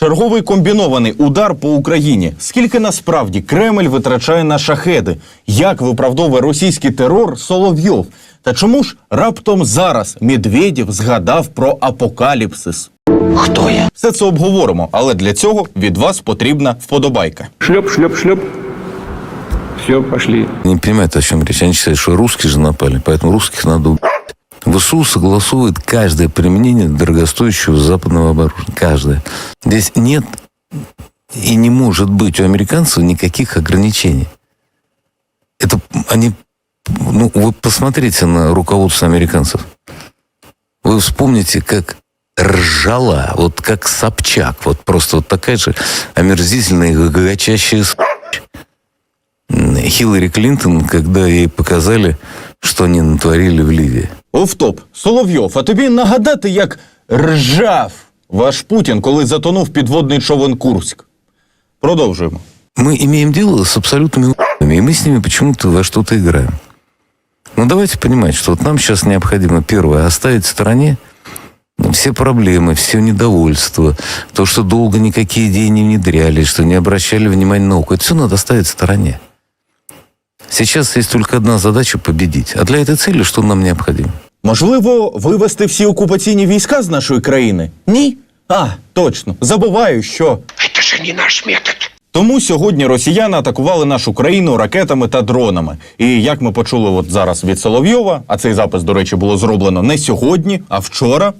Черговий комбінований удар по Україні. Скільки насправді Кремль витрачає на шахеди? Як виправдовує російський терор Соловйов? Та чому ж раптом зараз Медведєв згадав про апокаліпсис? Хто я? Все це обговоримо, але для цього від вас потрібна вподобайка. Шлеп, шлеп, шлеп. Все, пошли. Не понимают, о чем речь. Они считают, что русские же напали, поэтому русских надо убить. ВСУ согласует каждое применение дорогостоящего западного оборудования. Каждое. Здесь нет и не может быть у американцев никаких ограничений. Это они... Ну, вы посмотрите на руководство американцев. Вы вспомните, как ржала, вот как Собчак, вот просто вот такая же омерзительная гагачащая. Хиллари Клинтон, когда ей показали, что они натворили в Ливии. Офтоп, Соловйов, а тобі нагадати, як ржав ваш Путін, коли затонув підводний човен Курськ. Продовжуємо. Мы имеем дело с абсолютными у***ами, и мы с ними почему-то во что-то играем. Но давайте понимать, что вот нам сейчас необходимо, первое, оставить в стороне все проблемы, все недовольство, то, что долго никакие идеи не внедрялись, что не обращали внимания на науку. Это все надо оставить в стороне. Сейчас есть только одна задача – победить. А для этой цели что нам необходимо? Можливо, вивести всі окупаційні війська з нашої країни? Ні? А, точно. Забуваю, що. Это же не наш метод. Тому сьогодні росіяни атакували нашу країну ракетами та дронами. І як ми почули от зараз від Соловйова, а цей запис, до речі, було зроблено не сьогодні, а вчора.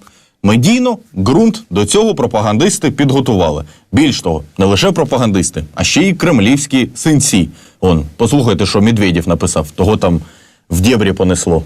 Медійно ґрунт до цього пропагандисти підготували. Більш того, не лише пропагандисти, а ще й кремлівські синці. Он, послухайте, що Медведєв написав, того там в дєбрі понесло.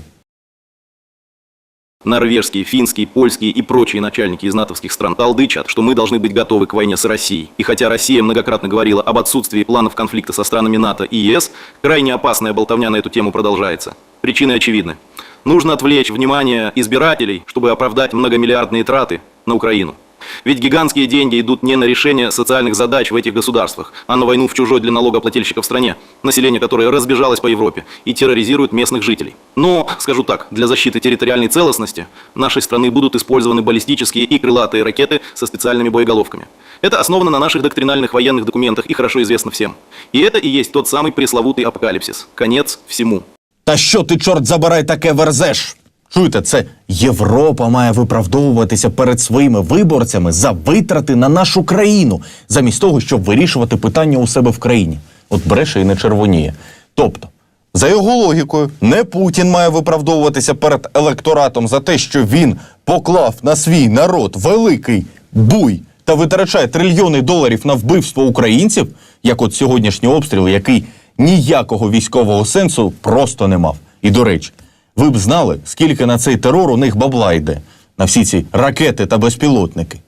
Норвежские, финские, польские и прочие начальники из натовских стран толдычат, что мы должны быть готовы к войне с Россией. И хотя Россия многократно говорила об отсутствии планов конфликта со странами НАТО и ЕС, крайне опасная болтовня на эту тему продолжается. Причины очевидны. Нужно отвлечь внимание избирателей, чтобы оправдать многомиллиардные траты на Украину. Ведь гигантские деньги идут не на решение социальных задач в этих государствах, а на войну в чужой для налогоплательщиков стране, население которой разбежалось по Европе и терроризирует местных жителей. Но, скажу так, для защиты территориальной целостности нашей страны будут использованы баллистические и крылатые ракеты со специальными боеголовками. Это основано на наших доктринальных военных документах и хорошо известно всем. И это и есть тот самый пресловутый апокалипсис. Конец всему. Та що ти, чорт забирай, таке верзеш? Чуєте, це Європа має виправдовуватися перед своїми виборцями за витрати на нашу країну, замість того, щоб вирішувати питання у себе в країні. От бреше і не червоніє. Тобто, за його логікою, не Путін має виправдовуватися перед електоратом за те, що він поклав на свій народ великий буй та витрачає трильйони доларів на вбивство українців, як от сьогоднішній обстріл, який ніякого військового сенсу просто не мав. І до речі, ви б знали, скільки на цей терор у них бабла йде, на всі ці ракети та безпілотники.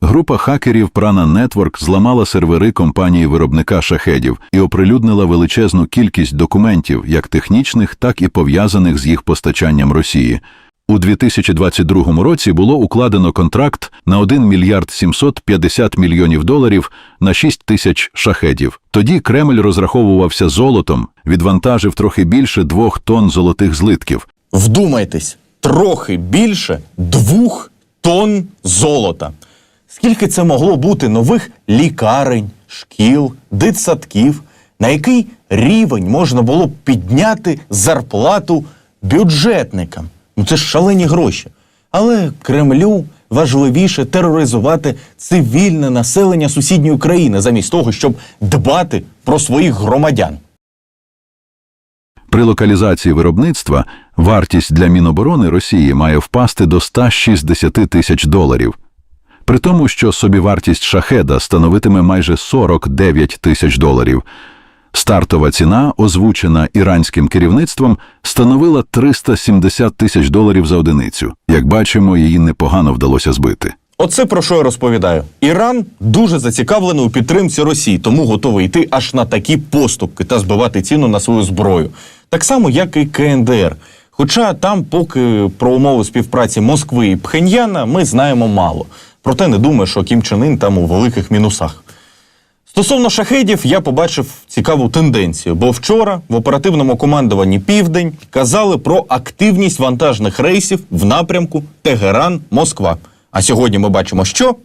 Група хакерів Prana Network зламала сервери компанії виробника шахедів і оприлюднила величезну кількість документів, як технічних, так і пов'язаних з їх постачанням Росії. У 2022 році було укладено контракт на 1 мільярд 750 мільйонів доларів на 6 тисяч шахедів. Тоді Кремль розраховувався золотом, відвантажив трохи більше двох тонн золотих злитків. Вдумайтесь, трохи більше двох тонн золота. Скільки це могло бути нових лікарень, шкіл, дитсадків, на який рівень можна було б підняти зарплату бюджетникам? Ну це ж шалені гроші. Але Кремлю важливіше тероризувати цивільне населення сусідньої країни, замість того, щоб дбати про своїх громадян. При локалізації виробництва вартість для Міноборони Росії має впасти до 160 тисяч доларів. При тому, що собівартість шахеда становитиме майже 49 тисяч доларів. Стартова ціна, озвучена іранським керівництвом, становила 370 тисяч доларів за одиницю. Як бачимо, її непогано вдалося збити. Оце про що я розповідаю. Іран дуже зацікавлений у підтримці Росії, тому готовий йти аж на такі поступки та збивати ціну на свою зброю. Так само, як і КНДР. Хоча там, поки про умови співпраці Москви і Пхеньяна, ми знаємо мало. Проте не думаю, що Кім Чен Ін там у великих мінусах. Стосовно шахедів, я побачив цікаву тенденцію, бо вчора в оперативному командуванні Південь казали про активність вантажних рейсів в напрямку Тегеран-Москва. А сьогодні ми бачимо, що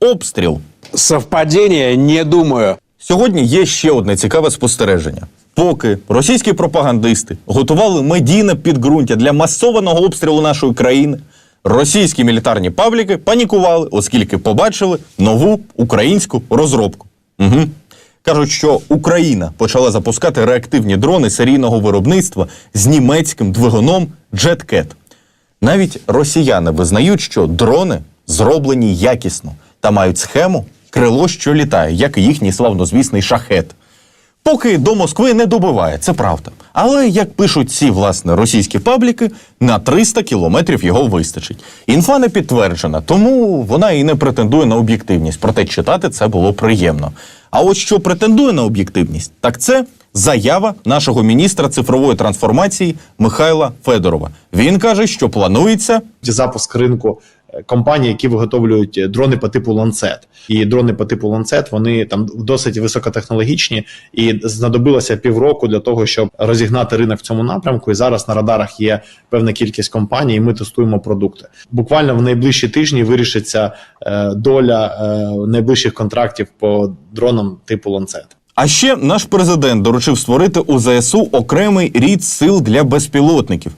обстріл. Совпадение, не думаю. Сьогодні є ще одне цікаве спостереження. Поки російські пропагандисти готували медійне підґрунтя для масованого обстрілу нашої країни, російські мілітарні пабліки панікували, оскільки побачили нову українську розробку. Угу. Кажуть, що Україна почала запускати реактивні дрони серійного виробництва з німецьким двигуном JetCat. Навіть росіяни визнають, що дрони зроблені якісно та мають схему крило, що літає, як і їхній славнозвісний шахет. Поки до Москви не добиває, це правда. Але як пишуть ці власне російські пабліки, на 300 кілометрів його вистачить. Інфа не підтверджена, тому вона і не претендує на об'єктивність. Проте читати це було приємно. А от що претендує на об'єктивність, так це заява нашого міністра цифрової трансформації Михайла Федорова. Він каже, що планується запуск ринку компаній, які виготовлюють дрони по типу Lancet. І дрони по типу Lancet, вони там досить високотехнологічні, і знадобилося півроку для того, щоб розігнати ринок в цьому напрямку. І зараз на радарах є певна кількість компаній, і ми тестуємо продукти. Буквально в найближчі тижні вирішиться е, доля е, найближчих контрактів по дронам типу Lancet. А ще наш президент доручив створити у ЗСУ окремий рід сил для безпілотників.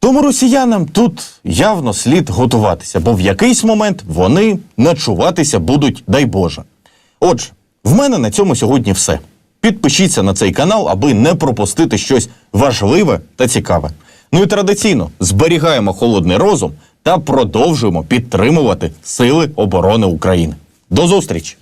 Тому росіянам тут явно слід готуватися, бо в якийсь момент вони начуватися будуть, дай Боже. Отже, в мене на цьому сьогодні все. Підпишіться на цей канал, аби не пропустити щось важливе та цікаве. Ну і традиційно зберігаємо холодний розум та продовжуємо підтримувати Сили оборони України. До зустрічі!